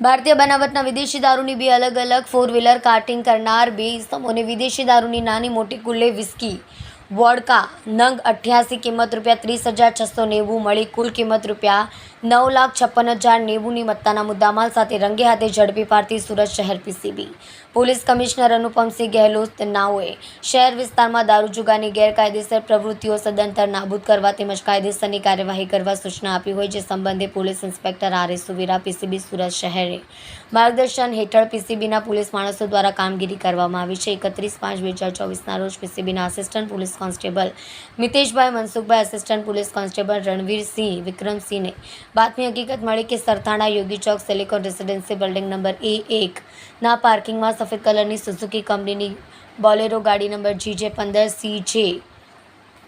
ભારતીય બનાવટના વિદેશી દારૂની બે અલગ અલગ ફોર વ્હીલર કાર્ટિંગ કરનાર બે ઇસમોને વિદેશી દારૂની નાની મોટી કુલ્લે વિસ્કી વોડકા, નંગ અઠ્યાસી કિંમત રૂપિયા ત્રીસ હજાર છસો નેવું મળી કુલ કિંમત રૂપિયા નવ લાખ છપ્પન હજાર નેવુંની મત્તાના મુદ્દામાલ સાથે રંગે હાથે ઝડપી પાડતી સુરત શહેર PCB. Police commissioner Anupamsinh Gehlot નાઓએ શહેર વિસ્તારમાં દારૂ જુગાની ગેરકાયદેસર પ્રવૃત્તિઓ સદંતર નાબૂદ કરવા તેમજ કાયદેસરની કાર્યવાહી કરવા સૂચના આપી હોય જે સંબંધે police inspector R S Suvira PCB Surat શહેરે માર્ગદર્શન હેઠળ પીસીબીના પોલીસ માણસો દ્વારા કામગીરી કરવામાં આવી છે. એકત્રીસ પાંચ બે હજાર ચોવીસના રોજ પીસીબીના assistant police constable. Miteshbhai Mansukhbhai assistant police constable Ranvirsinh વિક્રમસિંહને બાતમી હકીકત મળી કે Sarthana Yogi Chowk silicon residency building number A એક. ના પાર્કિંગમાં સફેદ કલરની સુઝુકી કંપનીની બોલેરો ગાડી નંબર જીજે પંદર સી જે.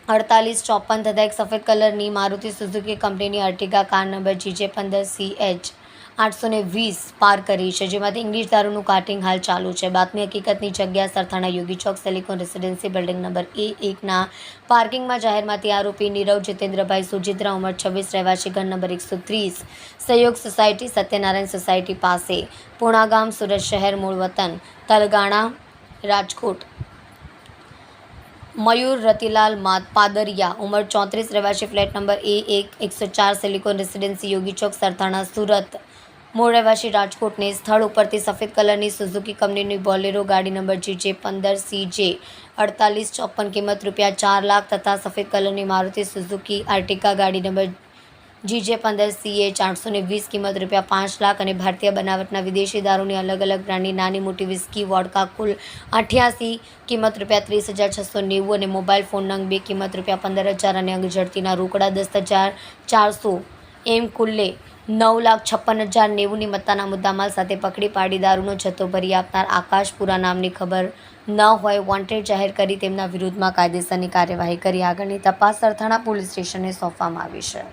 અડતાલીસ ચોપન તથા એક સફેદ કલરની મારુતિ સુઝુકી કંપનીની અર્ટિગા કાર નંબર જીજે પંદર સી એચ. આઠસો ને વીસ પાર કરી છે. જેમાંથી ઇંગ્લિશ દારૂનું કાર્ટિંગ હાલ ચાલુ છે. બાતમી હકીકતની જગ્યા Sarthana Yogi Chowk silicon residency building number A એકના પાર્કિંગમાં જાહેરમાંથી આરોપી નીરવ જીતેન્દ્રભાઈ સુજિત્રા ઉંમર છવ્વીસ, રહેવાસી ઘર નંબર એકસો ત્રીસ, સહયોગ સોસાયટી સત્યનારાયણ સોસાયટી પાસે, પૂણાગામ સુરત શહેર મૂળ વતન, તલગાણા, રાજકોટ. મયુર રતિલાલ પાદરિયા, ઉંમર ચોત્રીસ, રહેવાસી ફ્લેટ નંબર એ એક, એકસો ચાર, સિલિકોન રેસિડેન્સી યોગી ચોક, સરથાણા, સુરત. મૂળ રહેવાસી રાજકોટને સ્થળ ઉપરથી સફેદ કલરની સુઝુકી કંપનીની બોલેરો ગાડી નંબર જીજે પંદર સી જે અડતાલીસ ચોપન કિંમત રૂપિયા ચાર લાખ તથા સફેદ કલરની મારુતિ સુઝુકી આર્ટિકા ગાડી નંબર જીજે પંદર સીએ ચારસો ને વીસ કિંમત રૂપિયા પાંચ લાખ અને ભારતીય બનાવટના વિદેશી દારૂની અલગ અલગ બ્રાન્ડની નાની મોટી વિસ્કી વોડકા કુલ અઠ્યાસી કિંમત રૂપિયા ત્રીસ હજાર છસો નેવું અને મોબાઈલ ફોન નંગ બે કિંમત રૂપિયા પંદર હજાર અને અંગ ઝડતીના રોકડા દસ હજાર ચારસો એમ કુલ્લે નવ લાખ છપ્પન હજાર નેવુંની મત્તાના મુદ્દામાલ સાથે પકડી પાડી દારૂનો જથ્થો ભરી આપનાર આકાશપુરા નામની ખબર ન હોય વોન્ટેડ જાહેર કરી તેમના વિરુદ્ધમાં કાયદેસરની કાર્યવાહી કરી. આગળની તપાસ સરથાણા પોલીસ સ્ટેશને સોંપવામાં આવી છે.